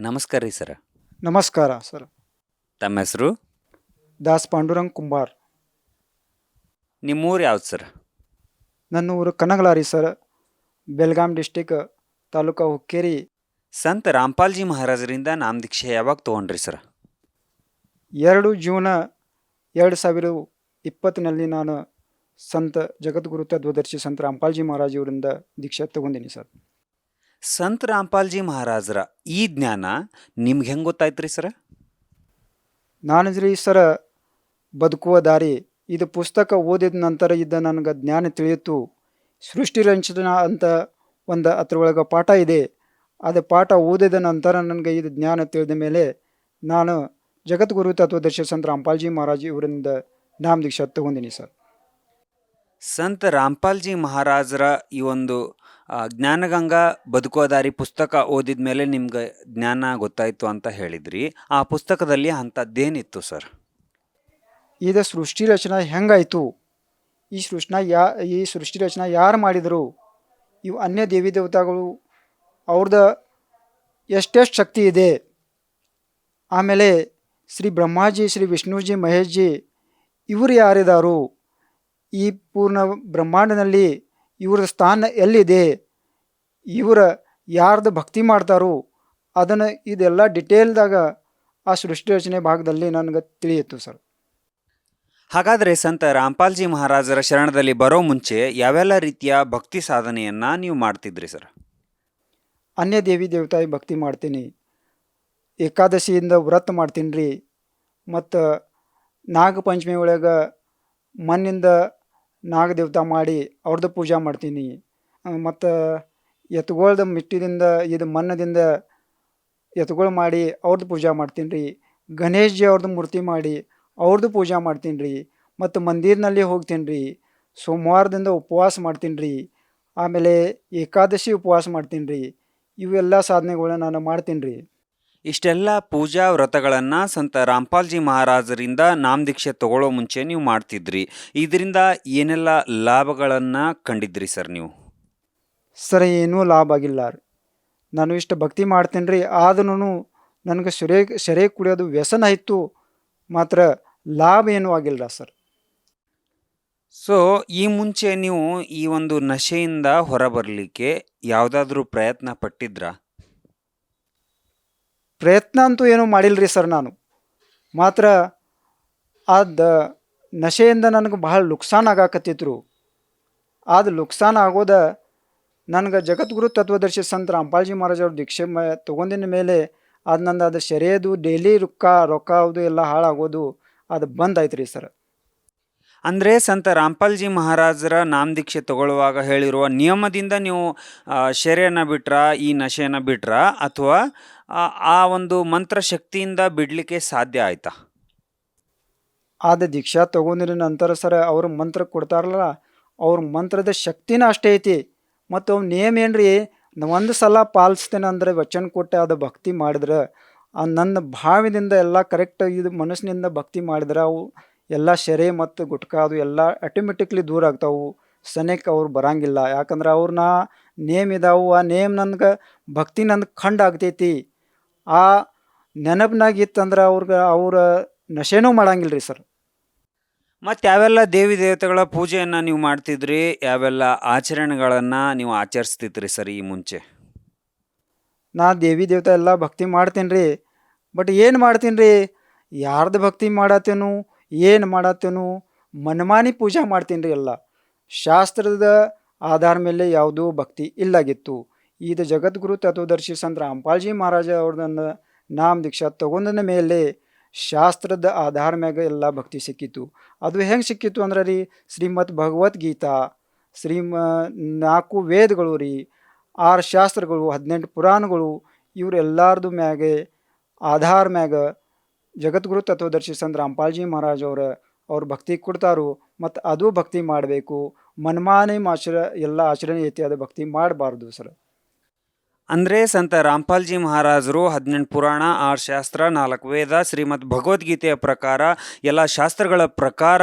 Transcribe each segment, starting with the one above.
ನಮಸ್ಕಾರ ರೀ ಸರ್. ನಮಸ್ಕಾರ ಸರ್. ತಮ್ಮ ಹೆಸರು? ದಾಸ್ ಪಾಂಡುರಂಗ್ ಕುಂಬಾರ್. ನಿಮ್ಮೂರು ಯಾವ್ದು ಸರ್? ನನ್ನ ಊರು ಕನಗಲಾರಿ ಸರ್ ಬೆಲ್ಗಾಮ್ ಡಿಸ್ಟಿಕ್ ತಾಲೂಕಾ ಹುಕ್ಕೇರಿ. ಸಂತ ರಾಮ್ಪಾಲ್ಜಿ ಮಹಾರಾಜರಿಂದ ನಾಮ ದೀಕ್ಷೆ ಯಾವಾಗ ತೊಗೊಂಡ್ರಿ ಸರ್? ಎರಡು ಜೂನ್ ಎರಡು ಸಾವಿರ ಇಪ್ಪತ್ತಿನಲ್ಲಿ ನಾನು ಸಂತ ಜಗದ್ಗುರು ತತ್ವದರ್ಶಿ ಸಂತ ರಾಮ್ಪಾಲ್ಜಿ ಮಹಾರಾಜ್ ಅವರಿಂದ ದೀಕ್ಷೆ ತಗೊಂಡಿನಿ ಸರ್. ಸಂತ ರಾಮ್ಪಾಲ್ಜಿ ಮಹಾರಾಜರ ಈ ಜ್ಞಾನ ನಿಮ್ಗೆ ಹೆಂಗೆ ಗೊತ್ತಾಯ್ತು ರೀ ಸರ? ನಾನು ರೀ ಸರ ಬದುಕುವ ದಾರಿ. ಇದು ಪುಸ್ತಕ ಓದಿದ ನಂತರ ಇದ್ದ ನನಗೆ ಜ್ಞಾನ ತಿಳಿಯಿತು. ಸೃಷ್ಟಿ ರಂಚನ ಅಂತ ಒಂದು ಅದರೊಳಗೆ ಪಾಠ ಇದೆ. ಅದು ಪಾಠ ಓದಿದ ನಂತರ ನನಗೆ ಇದು ಜ್ಞಾನ ತಿಳಿದ ಮೇಲೆ ನಾನು ಜಗದ್ಗುರು ತತ್ವದರ್ಶಿ ಸಂತ ರಾಮ್ಪಾಲ್ಜಿ ಮಹಾರಾಜ್ ಇವರಿಂದ ನಾಮ ದೀಕ್ಷಾ ತಗೊಂಡಿನಿ ಸರ್. ಸಂತ ರಾಮ್ಪಾಲ್ಜಿ ಮಹಾರಾಜರ ಈ ಒಂದು ಜ್ಞಾನಗಂಗಾ ಬದುಕುವ ದಾರಿ ಪುಸ್ತಕ ಓದಿದ ಮೇಲೆ ನಿಮ್ಗೆ ಜ್ಞಾನ ಗೊತ್ತಾಯಿತು ಅಂತ ಹೇಳಿದ್ರಿ. ಆ ಪುಸ್ತಕದಲ್ಲಿ ಅಂಥದ್ದೇನಿತ್ತು ಸರ್? ಇದು ಸೃಷ್ಟಿ ರಚನೆ ಹೆಂಗಾಯಿತು? ಈ ಸೃಷ್ಟಿನ ಯಾ, ಈ ಸೃಷ್ಟಿ ರಚನೆ ಯಾರು ಮಾಡಿದರು? ಇವು ಅನ್ಯ ದೇವಿ ದೇವತೆಗಳು ಅವ್ರದ್ದು ಎಷ್ಟೆಷ್ಟು ಶಕ್ತಿ ಇದೆ? ಆಮೇಲೆ ಶ್ರೀ ಬ್ರಹ್ಮಾಜಿ, ಶ್ರೀ ವಿಷ್ಣುಜಿ, ಮಹೇಶ್ಜಿ ಇವರು ಯಾರಿದ್ದಾರು ಈ ಪೂರ್ಣ ಬ್ರಹ್ಮಾಂಡದಲ್ಲಿ ಇವರ ಸ್ಥಾನ ಎಲ್ಲಿದೆ? ಇವರ ಯಾರ್ದು ಭಕ್ತಿ ಮಾಡ್ತಾರೋ ಅದನ್ನು ಇದೆಲ್ಲ ಡಿಟೇಲ್ದಾಗ ಆ ಸೃಷ್ಟಿ ರಚನೆ ಭಾಗದಲ್ಲಿ ನನಗೆ ತಿಳಿಯಿತು ಸರ್. ಹಾಗಾದರೆ ಸಂತ ರಾಮ್ಪಾಲ್ಜಿ ಮಹಾರಾಜರ ಶರಣದಲ್ಲಿ ಬರೋ ಮುಂಚೆ ಯಾವೆಲ್ಲ ರೀತಿಯ ಭಕ್ತಿ ಸಾಧನೆಯನ್ನು ನೀವು ಮಾಡ್ತಿದ್ರಿ ಸರ್? ಅನ್ಯ ದೇವಿ ದೇವತಾಯಿ ಭಕ್ತಿ ಮಾಡ್ತೀನಿ ಏಕಾದಶಿಯಿಂದ ವ್ರತ ಮಾಡ್ತೀನಿ ರೀ ಮತ್ತು ನಾಗಪಂಚಮಿ ಒಳಗೆ ಮಣ್ಣಿಂದ ನಾಗದೇವತಾ ಮಾಡಿ ಅವ್ರದ್ದು ಪೂಜೆ ಮಾಡ್ತೀನಿ. ಮತ್ತು ಎತ್ತುಗಳ್ದ ಮಿಟ್ಟಿದಿಂದ, ಇದು ಮಣ್ಣದಿಂದ ಎತ್ತುಗಳು ಮಾಡಿ ಅವ್ರದ್ದು ಪೂಜೆ ಮಾಡ್ತೀನಿ ರೀ ಗಣೇಶ್ ಜಿ ಅವ್ರದ್ದು ಮೂರ್ತಿ ಮಾಡಿ ಅವ್ರದ್ದು ಪೂಜೆ ಮಾಡ್ತೀನಿ ರೀ ಮತ್ತು ಮಂದಿರ್ನಲ್ಲಿ ಹೋಗ್ತೀನಿ ರೀ ಸೋಮವಾರದಿಂದ ಉಪವಾಸ ಮಾಡ್ತೀನಿ ರೀ ಆಮೇಲೆ ಏಕಾದಶಿ ಉಪವಾಸ ಮಾಡ್ತೀನಿ ರೀ ಇವೆಲ್ಲ ಸಾಧನೆಗಳನ್ನ ನಾನು ಮಾಡ್ತೀನಿ ರೀ ಇಷ್ಟೆಲ್ಲ ಪೂಜಾ ವ್ರತಗಳನ್ನು ಸಂತ ರಾಮ್ಪಾಲ್ಜಿ ಮಹಾರಾಜರಿಂದ ನಾಮದೀಕ್ಷೆ ತಗೊಳ್ಳೋ ಮುಂಚೆ ನೀವು ಮಾಡ್ತಿದ್ರಿ. ಇದರಿಂದ ಏನೆಲ್ಲ ಲಾಭಗಳನ್ನು ಕಂಡಿದ್ರಿ ಸರ್ ನೀವು? ಸರ್ ಏನೂ ಲಾಭ ಆಗಿಲ್ಲ ರೀ. ನಾನು ಇಷ್ಟು ಭಕ್ತಿ ಮಾಡ್ತೀನಿ ರೀ. ಆದ್ರೂ ನನಗೆ ಸೆರೆ ಸೆರೆ ಕುಡಿಯೋದು ವ್ಯಸನ ಇತ್ತು. ಮಾತ್ರ ಲಾಭ ಏನೂ ಆಗಿಲ್ಲ ಸರ್. ಸೊ ಈ ಮುಂಚೆ ನೀವು ಈ ಒಂದು ನಶೆಯಿಂದ ಹೊರಬರಲಿಕ್ಕೆ ಯಾವುದಾದ್ರೂ ಪ್ರಯತ್ನ ಪಟ್ಟಿದ್ರಾ? ಪ್ರಯತ್ನ ಅಂತೂ ಏನೂ ಮಾಡಿಲ್ಲರಿ ಸರ್ ನಾನು. ಮಾತ್ರ ಅದ ನಶೆಯಿಂದ ನನಗೆ ಭಾಳ ನುಕ್ಸಾನ್ ಆಗಾಕತ್ತಿದ್ರು. ಆದ ನುಕ್ಸಾನ್ ಆಗೋದ ನನಗೆ ಜಗದ್ಗುರು ತತ್ವದರ್ಶಿ ಸಂತ ರಾಮ್ಪಾಲ್ಜಿ ಅವ್ರ ದೀಕ್ಷೆ ಮ ತೊಗೊಂಡಿನ ಮೇಲೆ ಅದು ನಂದು ಅದು ಶರೀರದು ಡೈಲಿ ರೊಕ್ಕ ರೊಕ್ಕ, ಅದು ಎಲ್ಲ ಹಾಳಾಗೋದು ಅದು ಬಂದ್ ಆಯ್ತು ರೀ ಸರ್. ಅಂದರೆ ಸಂತ ರಾಮ್ಪಾಲ್ಜಿ ಮಹಾರಾಜರ ನಾಮದೀಕ್ಷೆ ತಗೊಳ್ಳುವಾಗ ಹೇಳಿರುವ ನಿಯಮದಿಂದ ನೀವು ಶೆರೆಯನ್ನು ಬಿಟ್ರಾ, ಈ ನಶೆಯನ್ನು ಬಿಟ್ರ ಅಥವಾ, ಆ- ಒಂದು ಮಂತ್ರ ಶಕ್ತಿಯಿಂದ ಬಿಡಲಿಕ್ಕೆ ಸಾಧ್ಯ ಆಯ್ತಾ? ಆದ ದೀಕ್ಷಾ ತಗೊಂಡಿರ ನಂತರ ಸರ್ ಅವ್ರ ಮಂತ್ರ ಕೊಡ್ತಾರಲ್ಲ, ಅವ್ರ ಮಂತ್ರದ ಶಕ್ತಿನ ಅಷ್ಟೇ ಐತಿ. ಮತ್ತು ಅವ್ನ ನೇಮ್ ಏನ್ರಿ ಒಂದು ಸಲ ಪಾಲಿಸ್ತೇನೆ ಅಂದರೆ ವಚನ ಕೊಟ್ಟೆ ಅದು ಭಕ್ತಿ ಮಾಡಿದ್ರೆ ನನ್ನ ಭಾವದಿಂದ ಎಲ್ಲ ಕರೆಕ್ಟ್ ಇದು ಮನಸ್ಸಿನಿಂದ ಭಕ್ತಿ ಮಾಡಿದ್ರೆ ಅವು ಎಲ್ಲ ಶೆರೆ ಮತ್ತು ಗುಟ್ಕಾ ಅದು ಎಲ್ಲ ಆಟೋಮೆಟಿಕ್ಲಿ ದೂರ ಆಗ್ತಾವು. ಸನೇಕ ಅವ್ರು ಬರಂಗಿಲ್ಲ. ಯಾಕಂದ್ರೆ ಅವ್ರನ್ನ ನೇಮ್ ಇದಾವು. ಆ ನೇಮ್ ನನ್ಗೆ ಭಕ್ತಿ ನನ್ಗೆ ಖಂಡ ಆಗ್ತೈತಿ. ಆ ನೆನಪಿನಾಗ ಇತ್ತಂದ್ರೆ ಅವ್ರಿಗೆ ಅವ್ರ ನಶೆನೂ ಮಾಡಂಗಿಲ್ಲ ರೀ ಸರ್. ಮತ್ತು ಯಾವೆಲ್ಲ ದೇವಿ ದೇವತೆಗಳ ಪೂಜೆಯನ್ನು ನೀವು ಮಾಡ್ತಿದ್ರಿ? ಯಾವೆಲ್ಲ ಆಚರಣೆಗಳನ್ನು ನೀವು ಆಚರಿಸ್ತಿದ್ರಿ ಸರ್ ಈ ಮುಂಚೆ? ನಾ ದೇವಿ ದೇವತೆ ಎಲ್ಲ ಭಕ್ತಿ ಮಾಡ್ತೀನಿ ರೀ ಬಟ್ ಏನು ಮಾಡ್ತೀನಿ ರೀ ಯಾರ್ದು ಭಕ್ತಿ ಮಾಡತ್ತೇನು? ಏನು ಮಾಡತ್ತೇನು? ಮನಮಾನಿ ಪೂಜೆ ಮಾಡ್ತೀನಿ ರೀ ಎಲ್ಲ. ಶಾಸ್ತ್ರದ ಆಧಾರ ಮೇಲೆ ಯಾವುದೂ ಭಕ್ತಿ ಇಲ್ಲಾಗಿತ್ತು. ಇದು ಜಗದ್ಗುರು ತತ್ವದರ್ಶಿ ಸಂತ ರಾಮ್ಪಾಲ್ಜಿ ಮಹಾರಾಜ ಅವ್ರದನ್ನು ನಾಮ ದೀಕ್ಷಾ ತಗೊಂಡನ ಮೇಲೆ ಶಾಸ್ತ್ರದ ಆಧಾರ ಮ್ಯಾಗ ಎಲ್ಲ ಭಕ್ತಿ ಸಿಕ್ಕಿತ್ತು. ಅದು ಹೆಂಗೆ ಸಿಕ್ಕಿತ್ತು ಅಂದ್ರೆ ರೀ, ಶ್ರೀಮದ್ ಭಗವದ್ಗೀತಾ ಶ್ರೀಮ ನಾಲ್ಕು ವೇದಗಳು ರೀ, ಆರು ಶಾಸ್ತ್ರಗಳು, ಹದಿನೆಂಟು ಪುರಾಣಗಳು ಇವರೆಲ್ಲಾರ್ದು ಮ್ಯಾಗೆ ಆಧಾರ ಮ್ಯಾಗ ಜಗದ್ಗುರು ತತ್ವದರ್ಶಿ ಸಂತ ರಾಮ್ಪಾಲ್ಜಿ ಮಹಾರಾಜ್ ಅವ್ರ, ಅವ್ರು ಭಕ್ತಿ ಕೊಡ್ತಾರೋ. ಮತ್ತು ಅದು ಭಕ್ತಿ ಮಾಡಬೇಕು. ಮನ್ಮಾನೆ ಆಚರ ಎಲ್ಲ ಆಚರಣೆ ಐತಿ ಅದು ಭಕ್ತಿ ಮಾಡಬಾರ್ದು ಸರ್. ಅಂದರೆ ಸಂತ ರಾಮ್ಪಾಲ್ಜಿ ಮಹಾರಾಜರು ಹದಿನೆಂಟು ಪುರಾಣ, ಆರು ಶಾಸ್ತ್ರ, ನಾಲ್ಕು ವೇದ, ಶ್ರೀಮದ್ ಭಗವದ್ಗೀತೆಯ ಪ್ರಕಾರ ಎಲ್ಲ ಶಾಸ್ತ್ರಗಳ ಪ್ರಕಾರ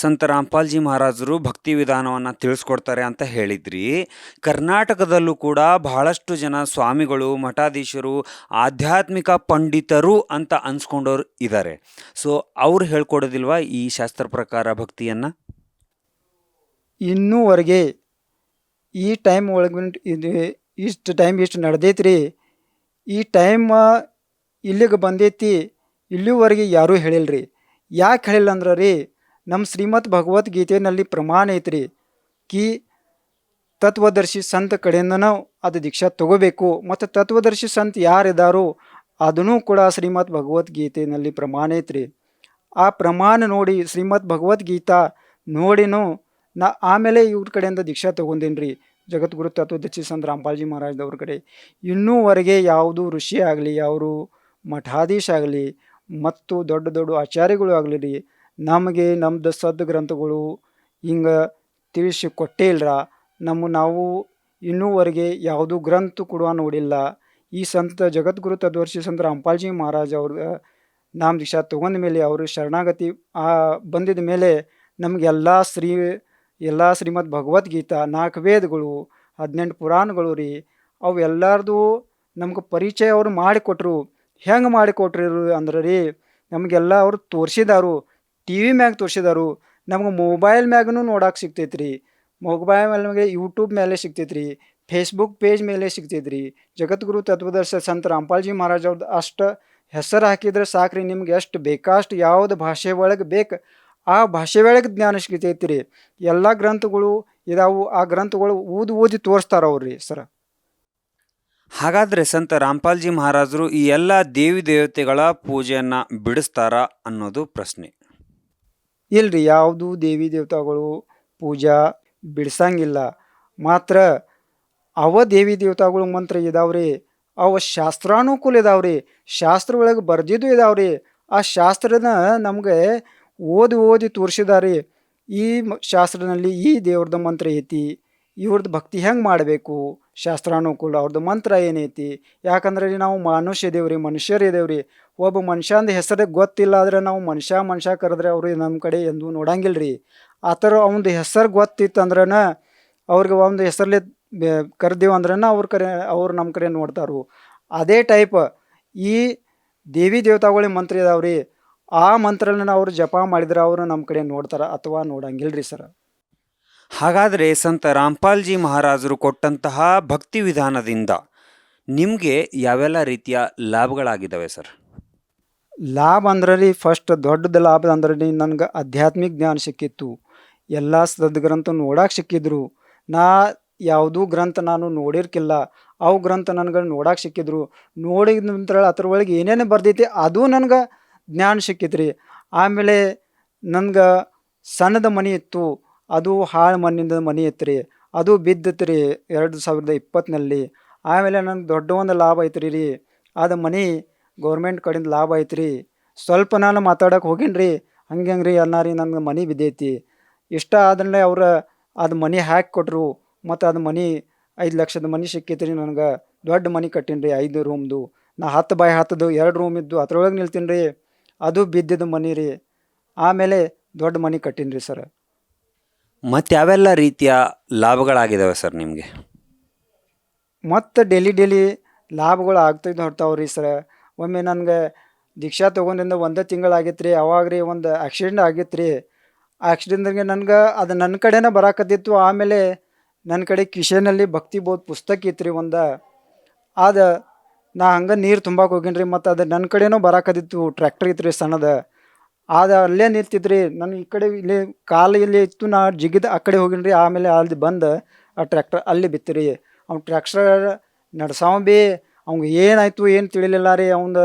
ಸಂತ ರಾಮ್ಪಾಲ್ಜಿ ಮಹಾರಾಜರು ಭಕ್ತಿ ವಿಧಾನವನ್ನು ತಿಳಿಸ್ಕೊಡ್ತಾರೆ ಅಂತ ಹೇಳಿದ್ರಿ. ಕರ್ನಾಟಕದಲ್ಲೂ ಕೂಡ ಬಹಳಷ್ಟು ಜನ ಸ್ವಾಮಿಗಳು, ಮಠಾಧೀಶರು, ಆಧ್ಯಾತ್ಮಿಕ ಪಂಡಿತರು ಅಂತ ಅನ್ಸ್ಕೊಂಡವ್ರು ಇದ್ದಾರೆ ಸೊ ಅವ್ರು ಹೇಳ್ಕೊಡೋದಿಲ್ವಾ ಈ ಶಾಸ್ತ್ರ ಪ್ರಕಾರ ಭಕ್ತಿಯನ್ನು? ಇನ್ನೂವರೆಗೆ ಈ ಟೈಮ್ ಒಳಗೆ ಇದು ಇಷ್ಟು ಟೈಮ್ ಇಷ್ಟು ನಡೆದೈತ್ರಿ. ಈ ಟೈಮ್ ಇಲ್ಲಿಗೆ ಬಂದೈತಿ, ಇಲ್ಲಿವರೆಗೆ ಯಾರೂ ರೀ ಯಾಕೆ ಹೇಳಿಲ್ಲ ಅಂದ್ರೆ ರೀ ನಮ್ಮ ಶ್ರೀಮದ್ ಭಗವದ್ಗೀತೆಯಲ್ಲಿ ಪ್ರಮಾಣ ಐತ್ರಿ. ಕಿ ತತ್ವದರ್ಶಿ ಸಂತ ಕಡೆಯಿಂದನೂ ಅದು ದೀಕ್ಷಾ ತಗೋಬೇಕು. ಮತ್ತು ತತ್ವದರ್ಶಿ ಸಂತ ಯಾರಿದ್ದಾರೋ ಅದನ್ನೂ ಕೂಡ ಶ್ರೀಮದ್ ಭಗವದ್ಗೀತೆಯಲ್ಲಿ ಪ್ರಮಾಣ ಐತ್ರಿ. ಆ ಪ್ರಮಾಣ ನೋಡಿ ಶ್ರೀಮದ್ ಭಗವದ್ಗೀತಾ ನೋಡಿನೂ ನಾ ಆಮೇಲೆ ಇವ್ರ ಕಡೆಯಿಂದ ದೀಕ್ಷಾ ತೊಗೊಂಡೇನಿ ರೀ ಜಗದ್ಗುರು ತತ್ವದರ್ಶಿ ಸಂತ ರಾಮ್ಪಾಲ್ಜಿ ಮಹಾರಾಜ್ದವ್ರ ಕಡೆ ಇನ್ನೂವರೆಗೆ ಯಾವುದು ಋಷಿ ಆಗಲಿ ಅವರು ಮಠಾಧೀಶ ಆಗಲಿ, ಮತ್ತು ದೊಡ್ಡ ದೊಡ್ಡ ಆಚಾರ್ಯಗಳು ಆಗಲಿ ರೀ, ನಮಗೆ ನಮ್ಮದು ಸದ್ ಗ್ರಂಥಗಳು ಹಿಂಗೆ ತಿಳಿಸಿ ಕೊಟ್ಟೇ ಇಲ್ಲರ ನಮ್ಮ ನಾವು ಇನ್ನೂವರೆಗೆ ಯಾವುದೂ ಗ್ರಂಥ ಕೂಡ ನೋಡಿಲ್ಲ. ಈ ಸಂತ ಜಗದ್ಗುರು ತದ್ವರ್ಷಿ ಸಂತ ರಾಮ್ಪಾಲ್ಜಿ ಮಹಾರಾಜ್ ಅವ್ರ, ನಾಮ ದೀಕ್ಷಾ ತೊಗೊಂಡ ಮೇಲೆ ಅವರು ಶರಣಾಗತಿ ಬಂದಿದ ಮೇಲೆ ನಮಗೆಲ್ಲ ಶ್ರೀ ಎಲ್ಲ ಶ್ರೀಮದ್ ಭಗವದ್ಗೀತಾ ನಾಲ್ಕು ವೇದಗಳು ಹದಿನೆಂಟು ಪುರಾಣಗಳು ರೀ, ಅವು ಎಲ್ಲರದು ನಮ್ಗೆ ಪರಿಚಯ ಅವರು ಮಾಡಿಕೊಟ್ರು. ಹೆಂಗೆ ಮಾಡಿಕೊಟ್ರು ಅಂದ್ರೆ ರೀ, ನಮಗೆಲ್ಲ ಅವರು ತೋರಿಸಿದಾರು, ಟಿ ವಿ ಮ್ಯಾಗ ತೋರಿಸಿದಾರು. ನಮ್ಗೆ ಮೊಬೈಲ್ ಮ್ಯಾಗೂ ನೋಡಕ್ಕೆ ಸಿಗ್ತೈತೆ ರೀ. ಮೊಬೈಲ್ ಮೇಲೆ ಯೂಟ್ಯೂಬ್ ಮೇಲೆ ಸಿಗ್ತೈತೆ ರೀ. ಫೇಸ್ಬುಕ್ ಪೇಜ್ ಮೇಲೆ ಸಿಗ್ತೈತೆ ರೀ. ಜಗದ್ಗುರು ತತ್ವದರ್ಶ ಸಂತ ರಾಮ್ಪಾಲ್ಜಿ ಮಹಾರಾಜ್ ಅವ್ರದ್ದು ಅಷ್ಟು ಹೆಸರು ಹಾಕಿದ್ರೆ ಸಾಕ್ರಿ, ನಿಮ್ಗೆ ಎಷ್ಟು ಬೇಕಷ್ಟು ಯಾವ್ದು ಭಾಷೆ ಒಳಗೆ ಬೇಕು ಆ ಭಾಷೆ ಒಳಗೆ ಜ್ಞಾನ ಸಿಗ್ತೈತಿ ರೀ ಎಲ್ಲ ಗ್ರಂಥಗಳು ಇದಾವು. ಆ ಗ್ರಂಥಗಳು ಓದಿ ಓದಿ ತೋರಿಸ್ತಾರ ಅವ್ರಿ ಸರ. ಹಾಗಾದರೆ ಸಂತ ರಾಮ್ಪಾಲ್ಜಿ ಮಹಾರಾಜರು ಈ ಎಲ್ಲ ದೇವಿ ದೇವತೆಗಳ ಪೂಜೆಯನ್ನು ಬಿಡಿಸ್ತಾರ ಅನ್ನೋದು ಪ್ರಶ್ನೆ. ಇಲ್ರಿ ಯಾವುದು ದೇವಿ ದೇವತಾಗಳು ಪೂಜಾ ಬಿಡಿಸಂಗಿಲ್ಲ. ಮಾತ್ರ ಅವ ದೇವಿ ದೇವತೆಗಳು ಮಂತ್ರ ಇದಾವ್ರಿ ಅವ ಶಾಸ್ತ್ರಾನುಕೂಲ ಇದಾವ್ರಿ. ಶಾಸ್ತ್ರ ಒಳಗೆ ಬರ್ದಿದ್ದು ಇದಾವ್ರಿ. ಆ ಶಾಸ್ತ್ರನ ನಮಗೆ ಓದಿ ಓದಿ ತೋರಿಸಿದಾರೆ. ಈ ಶಾಸ್ತ್ರದಲ್ಲಿ ಈ ದೇವ್ರದ್ದು ಮಂತ್ರ ಐತಿ. ಇವ್ರದ್ದು ಭಕ್ತಿ ಹೆಂಗೆ ಮಾಡಬೇಕು? ಶಾಸ್ತ್ರಾನುಕೂಲ ಅವ್ರದ್ದು ಮಂತ್ರ ಏನೈತಿ ಯಾಕಂದ್ರೆ ನಾವು ಮನುಷ್ಯ ಇದೇವ್ರಿ, ಮನುಷ್ಯರು ಇದೇವ್ರಿ. ಒಬ್ಬ ಮನುಷ್ಯಂದು ಹೆಸರು ಗೊತ್ತಿಲ್ಲ ಆದ್ರೆ ನಾವು ಮನುಷ್ಯ ಮನುಷ್ಯ ಕರೆದ್ರೆ ಅವರು ನಮ್ಮ ಕಡೆ ಎಂದೂ ನೋಡಂಗಿಲ್ಲ ರೀ ಆ ಥರ ಅವನದು ಹೆಸರು ಗೊತ್ತಿತ್ತು ಅಂದ್ರನ ಅವ್ರಿಗೆ ಒಂದು ಹೆಸರಲ್ಲಿ ಕರೆದೇವು ಅಂದ್ರನ ಅವ್ರ ಕಡೆ ಅವ್ರು ನಮ್ಮ ಕಡೆ ನೋಡ್ತಾರು. ಅದೇ ಟೈಪ್ ಈ ದೇವಿ ದೇವತಾಗಳಿಗೆ ಮಂತ್ರ ಇದಾವ್ರಿ. ಆ ಮಂತ್ರನ ಅವರು ಜಪ ಮಾಡಿದ್ರೆ ಅವರು ನಮ್ಮ ಕಡೆ ನೋಡ್ತಾರ ಅಥವಾ ನೋಡಂಗಿಲ್ಲ ರೀ ಸರ್. ಹಾಗಾದರೆ ಸಂತ ರಾಮ್ಪಾಲ್ಜಿ ಮಹಾರಾಜರು ಕೊಟ್ಟಂತಹ ಭಕ್ತಿ ವಿಧಾನದಿಂದ ನಿಮಗೆ ಯಾವೆಲ್ಲ ರೀತಿಯ ಲಾಭಗಳಾಗಿದ್ದಾವೆ ಸರ್? ಲಾಭ ಅಂದ್ರೆ ರೀ ಫಸ್ಟ್ ದೊಡ್ಡದ ಲಾಭ ಅಂದ್ರೆ ರೀ ನನಗೆ ಆಧ್ಯಾತ್ಮಿಕ ಜ್ಞಾನ ಸಿಕ್ಕಿತ್ತು. ಎಲ್ಲ ಸದ್ಗ್ರಂಥ ನೋಡಕ್ಕೆ ಸಿಕ್ಕಿದ್ರು. ನಾ ಯಾವುದೂ ಗ್ರಂಥ ನಾನು ನೋಡಿರ್ಕಿಲ್ಲ. ಅವು ಗ್ರಂಥ ನನಗೆ ನೋಡಕ್ಕೆ ಸಿಕ್ಕಿದ್ರು. ನೋಡಿದ ನಂತರ ಅದ್ರ ಒಳಗೆ ಏನೇನು ಬರ್ದೈತಿ ಅದು ನನಗೆ ಜ್ಞಾನ ಸಿಕ್ಕಿತ್ರಿ ಆಮೇಲೆ ನನ್ಗೆ ಸಣ್ಣದ ಮನೆ ಇತ್ತು. ಅದು ಹಾಳು ಮಣ್ಣಿಂದ ಮನೆ ಇತ್ತು ಅದು ಬಿದ್ದಿತ್ತು ರೀ ಎರಡು ಸಾವಿರದ ಇಪ್ಪತ್ತನಲ್ಲಿ ಆಮೇಲೆ ನನಗೆ ದೊಡ್ಡ ಒಂದು ಲಾಭ ಐತ್ರಿ ರೀ. ಅದು ಮನೆ ಗೌರ್ಮೆಂಟ್ ಕಡೆಯಿಂದ ಲಾಭ ಐತ್ರಿ. ಸ್ವಲ್ಪ ನಾನು ಮಾತಾಡೋಕೆ ಹೋಗಿನಿ ರೀ ಹಂಗೆ ರೀ ಅನ್ನಾರಿ ನನಗೆ ಮನೆ ಬಿದ್ದೈತಿ. ಇಷ್ಟ ಆದ್ರೆ ಅವ್ರು ಅದು ಮನೆ ಹಾಕಿ ಕೊಟ್ಟರು ಮತ್ತು ಅದು ಮನೆ ಐದು ಲಕ್ಷದ ಮನೆ ಸಿಕ್ಕಿತ್ತು ರೀ ನನಗೆ. ದೊಡ್ಡ ಮನೆ ಕಟ್ಟಿನಿ ರೀ ಐದು ರೂಮ್ದು. ನಾ ಹತ್ತು ಬಾಯ್ ಹತ್ತದು, ಎರಡು ರೂಮ್ ಇದ್ದು ಅದ್ರೊಳಗೆ ನಿಲ್ತೀನಿ ರೀ ಅದು ಬಿದ್ದಿದ್ದು ಮನೆ ರೀ. ಆಮೇಲೆ ದೊಡ್ಡ ಮನೆ ಕಟ್ಟಿನಿ ರೀ ಸರ್. ಮತ್ತು ಯಾವೆಲ್ಲ ರೀತಿಯ ಲಾಭಗಳಾಗಿದ್ದಾವೆ ಸರ್ ನಿಮಗೆ? ಮತ್ತು ಡೈಲಿ ಡೈಲಿ ಲಾಭಗಳು ಆಗ್ತಿದ್ದು ಹೊರ್ತಾವೆ ರೀ ಸರ್. ಒಮ್ಮೆ ನನಗೆ ದೀಕ್ಷಾ ತೊಗೊಂಡಿಂದ ಒಂದೇ ತಿಂಗಳಾಗಿತ್ತು ರೀ ಅವಾಗ ರೀ ಒಂದು ಆಕ್ಸಿಡೆಂಟ್ ಆಗಿತ್ತು ರೀ ಆಕ್ಸಿಡೆಂಟ್ಗೆ ನನಗೆ ಅದು ನನ್ನ ಕಡೆನೇ ಬರಾಕತ್ತಿತ್ತು ಆಮೇಲೆ ನನ್ನ ಕಡೆ ಕಿಶನಲ್ಲಿ ಭಕ್ತಿ ಬೋಧ್ ಪುಸ್ತಕ ಇತ್ತು ರೀ ಒಂದು. ಆದ ನಾ ಹಂಗೆ ನೀರು ತುಂಬಕ್ಕೆ ಹೋಗಿನ್ರಿ, ಮತ್ತು ಅದು ನನ್ನ ಕಡೆನೂ ಬರಾಕತ್ತಿತ್ತು ಟ್ರ್ಯಾಕ್ಟರ್ ಇತ್ತು ರೀ ಸಣ್ಣದ. ಆದ ಅಲ್ಲೇ ನಿಂತಿದ್ರಿ ರೀ ನಾನು ಈ ಕಡೆ ಇಲ್ಲಿ ಕಾಲು ಇಲ್ಲಿ ಇತ್ತು, ನಾ ಜಿಗಿದ ಆ ಕಡೆ ಹೋಗಿನ್ರಿ, ಆಮೇಲೆ ಅಲ್ಲಿ ಬಂದು ಆ ಟ್ರ್ಯಾಕ್ಟರ್ ಅಲ್ಲಿ ಬಿತ್ತು ರೀ ಅವ್ನು ಟ್ರ್ಯಾಕ್ಟರ್ ನಡ್ಸಾವ ಬಿ ಅವ್ಗೆ ಏನಾಯಿತು ಏನು ತಿಳಿಲಿಲ್ಲ ರೀ ಅವ್ನು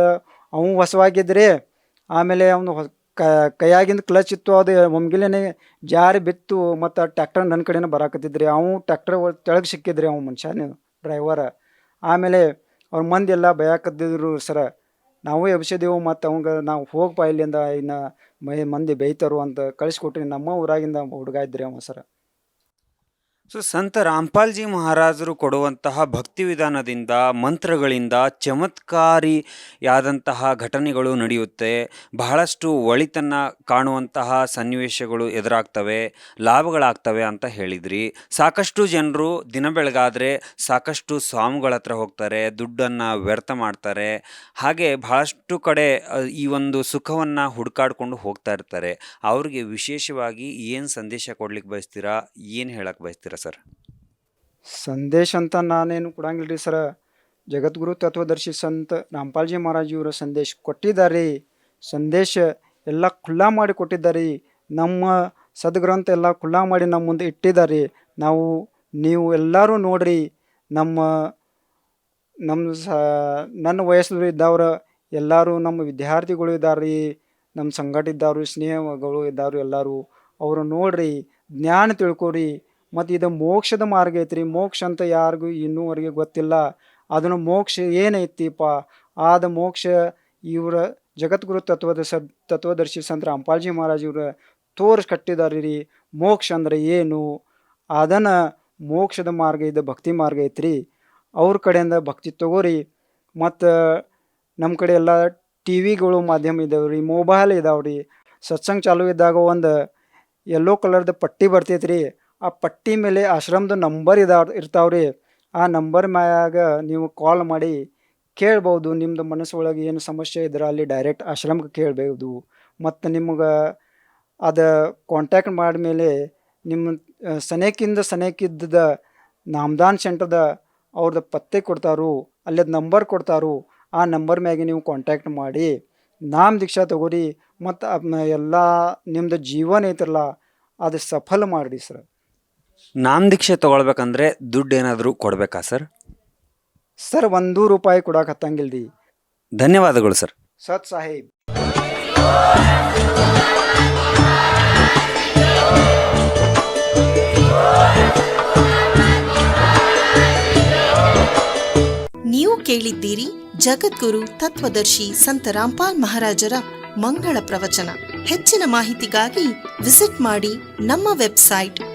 ಅವನು ಹೊಸವಾಗಿದ್ರಿ, ಆಮೇಲೆ ಅವನು ಕೈಯಾಗಿಂದ ಕ್ಲಚ್ ಇತ್ತು, ಅದು ಒಮ್ಗಿಲೇನೆ ಜಾರಿ ಬಿತ್ತು, ಮತ್ತು ಟ್ಯಾಕ್ಟರ್ ನನ್ನ ಕಡೆನೇ ಬರಾಕತ್ತಿದ್ರಿ. ಅವು ಟ್ಯಾಕ್ಟರ್ ತೆಳಗೆ ಸಿಕ್ಕಿದ್ರಿ ಅವ ಮನುಷ್ಯನೇ ಡ್ರೈವರ್ ಆಮೇಲೆ ಅವ್ರ ಮಂದಿ ಎಲ್ಲ ಬಯಾಕತ್ತಿದ್ರು ಸರ, ನಾವು ಎಬ್ಸಿದೆವು ಮತ್ತು ಅವಂಗೆ ನಾವು ಹೋಗಪ್ಪ ಇಲ್ಲಿಂದ ಇನ್ನು ಮೈ ಮಂದಿ ಬೈತಾರು ಅಂತ ಕಳಿಸ್ಕೊಟ್ರಿ, ನಮ್ಮ ಊರಾಗಿಂದ ಹುಡುಗ ಇದ್ರಿ ಅವ, ಸರ. ಸೊ ಸಂತ ರಾಮ್ಪಾಲ್ಜಿ ಮಹಾರಾಜರು ಕೊಡುವಂತಹ ಭಕ್ತಿ ವಿಧಾನದಿಂದ, ಮಂತ್ರಗಳಿಂದ ಚಮತ್ಕಾರಿಯಾದಂತಹ ಘಟನೆಗಳು ನಡೆಯುತ್ತೆ, ಬಹಳಷ್ಟು ಒಳಿತನ್ನ ಕಾಣುವಂತಹ ಸನ್ನಿವೇಶಗಳು ಎದುರಾಗ್ತವೆ, ಲಾಭಗಳಾಗ್ತವೆ ಅಂತ ಹೇಳಿದ್ರಿ. ಸಾಕಷ್ಟು ಜನರು ದಿನ ಬೆಳಗಾದರೆ ಸಾಕಷ್ಟು ಸ್ವಾಮಿಗಳ ಹತ್ರ ಹೋಗ್ತಾರೆ, ದುಡ್ಡನ್ನು ವ್ಯರ್ಥ ಮಾಡ್ತಾರೆ. ಹಾಗೆ ಬಹಳಷ್ಟು ಕಡೆ ಈ ಒಂದು ಸುಖವನ್ನು ಹುಡುಕಾಡ್ಕೊಂಡು ಹೋಗ್ತಾ ಇರ್ತಾರೆ. ಅವ್ರಿಗೆ ವಿಶೇಷವಾಗಿ ಏನು ಸಂದೇಶ ಕೊಡ್ಲಿಕ್ಕೆ ಬಯಸ್ತೀರಾ, ಏನು ಹೇಳಕ್ಕೆ ಬಯಸ್ತೀರಾ? ಸರ್? ಸಂದೇಶ ಅಂತ ನಾನೇನು ಕೊಡಂಗಿಲ್ಲ ರೀ ಸರ. ಜಗದ್ಗುರು ತತ್ವದರ್ಶಿ ಸಂತ ರಾಮ್ಪಾಲ್ಜಿ ಮಹಾರಾಜ್ ಇವರ ಸಂದೇಶ ಕೊಟ್ಟಿದ್ದಾರೆ. ಸಂದೇಶ ಎಲ್ಲ ಖುಲ್ಲಾ ಮಾಡಿ ಕೊಟ್ಟಿದ್ದಾರೆ. ನಮ್ಮ ಸದ್ಗ್ರಂಥ ಎಲ್ಲ ಖುಲ್ಲಾ ಮಾಡಿ ನಮ್ಮ ಮುಂದೆ ಇಟ್ಟಿದ್ದಾರೆ. ನಾವು, ನೀವು ಎಲ್ಲರೂ ನೋಡ್ರಿ, ನಮ್ಮ ನಮ್ಮ ಸ, ನನ್ನ ವಯಸ್ಸಲ್ಲಿ ಇದ್ದವರು ಎಲ್ಲರೂ, ನಮ್ಮ ವಿದ್ಯಾರ್ಥಿಗಳು ಇದ್ದಾರೆ ನಮ್ಮ ಸಂಗಟ ಇದ್ದವರು ಸ್ನೇಹಗಳು ಇದ್ದವರು ಎಲ್ಲರೂ, ಅವರು ನೋಡ್ರಿ, ಜ್ಞಾನ ತಿಳ್ಕೊರಿ ಮತ್ತು ಇದು ಮೋಕ್ಷದ ಮಾರ್ಗ ಐತ್ರಿ. ಮೋಕ್ಷ ಅಂತ ಯಾರಿಗೂ ಇನ್ನೂವರೆಗೆ ಗೊತ್ತಿಲ್ಲ. ಅದನ್ನು ಮೋಕ್ಷ ಏನೈತಿಪ್ಪ ಆದ ಮೋಕ್ಷ ಇವರ ಜಗದ್ಗುರು ತತ್ವದ ಸ, ತತ್ವದರ್ಶಿ ಸಂತ ಅಂಪಾಲ್ಜಿ ಮಹಾರಾಜ್ ಇವ್ರ ತೋರಿಸ್ ಕಟ್ಟಿದ್ದಾರೆ ರೀ ಮೋಕ್ಷ ಅಂದ್ರೆ ಏನು? ಅದನ್ನು ಮೋಕ್ಷದ ಮಾರ್ಗ ಇದು ಭಕ್ತಿ ಮಾರ್ಗ ಐತ್ರಿ. ಅವ್ರ ಕಡೆಯಿಂದ ಭಕ್ತಿ ತಗೋರಿ. ಮತ್ತು ನಮ್ಮ ಕಡೆ ಎಲ್ಲ ಟಿ ವಿಗಳು ಮಾಧ್ಯಮ ಇದಾವೆ ರೀ ಮೊಬೈಲ್ ಇದಾವೆ ರೀ ಸತ್ಸಂಗ ಚಾಲು ಇದ್ದಾಗ ಒಂದು ಯೆಲ್ಲೋ ಕಲರ್ದು ಪಟ್ಟಿ ಬರ್ತೈತೆ ರೀ ಆ ಪಟ್ಟಿ ಮೇಲೆ ಆಶ್ರಮದ ನಂಬರ್ ಇದ ಇರ್ತಾವೆ ರೀ ಆ ನಂಬರ್ ಮ್ಯಾಗ ನೀವು ಕಾಲ್ ಮಾಡಿ ಕೇಳ್ಬೋದು ನಿಮ್ಮದು ಮನಸ್ಸೊಳಗೆ ಏನು ಸಮಸ್ಯೆ ಇದ್ರೆ ಅಲ್ಲಿ ಡೈರೆಕ್ಟ್ ಆಶ್ರಮಕ್ಕೆ ಕೇಳ್ಬೋದು. ಮತ್ತು ನಿಮ್ಗೆ ಅದು ಕಾಂಟ್ಯಾಕ್ಟ್ ಮಾಡಿದ್ಮೇಲೆ ನಿಮ್ಮ ಸನೇಕಿಂದ ಸನೇಕಿದ್ದ ನಾಮದಾನ್ ಸೆಂಟರ್ದ ಅವ್ರದ್ದು ಪತ್ತೆ ಕೊಡ್ತಾರು, ಅಲ್ಲದ ನಂಬರ್ ಕೊಡ್ತಾರು, ಆ ನಂಬರ್ ಮ್ಯಾಗೆ ನೀವು ಕಾಂಟ್ಯಾಕ್ಟ್ ಮಾಡಿ ನಾಮ ದೀಕ್ಷಾ ತಗೋರಿ. ಮತ್ತು ಎಲ್ಲ ನಿಮ್ಮದು ಜೀವನ ಐತ್ರಲ್ಲ ಅದು ಸಫಲ ಮಾಡಿರಿ ಸರ್. ನಾಮ ದೀಕ್ಷೆ ತಗೊಳ್ಬೇಕಂದ್ರೆ ದುಡ್ಡು ಏನಾದರೂ ಕೊಡಬೇಕಾ ಸರ್? ಸರ್ ಒಂದು ರೂಪಾಯಿ ಕೊಡಕ್ಕೆ ಹತ್ತಂಗಿಲ್ಲ ರೀ ಧನ್ಯವಾದಗಳು ಸರ್. ಸತ್ ಸಾಹೇಬ್. ನೀವು ಕೇಳಿದ್ದೀರಿ ಜಗದ್ಗುರು ತತ್ವದರ್ಶಿ ಸಂತ ರಾಮ್ಪಾಲ್ ಮಹಾರಾಜರ ಮಂಗಳ ಪ್ರವಚನ. ಹೆಚ್ಚಿನ ಮಾಹಿತಿಗಾಗಿ ವಿಸಿಟ್ ಮಾಡಿ ನಮ್ಮ website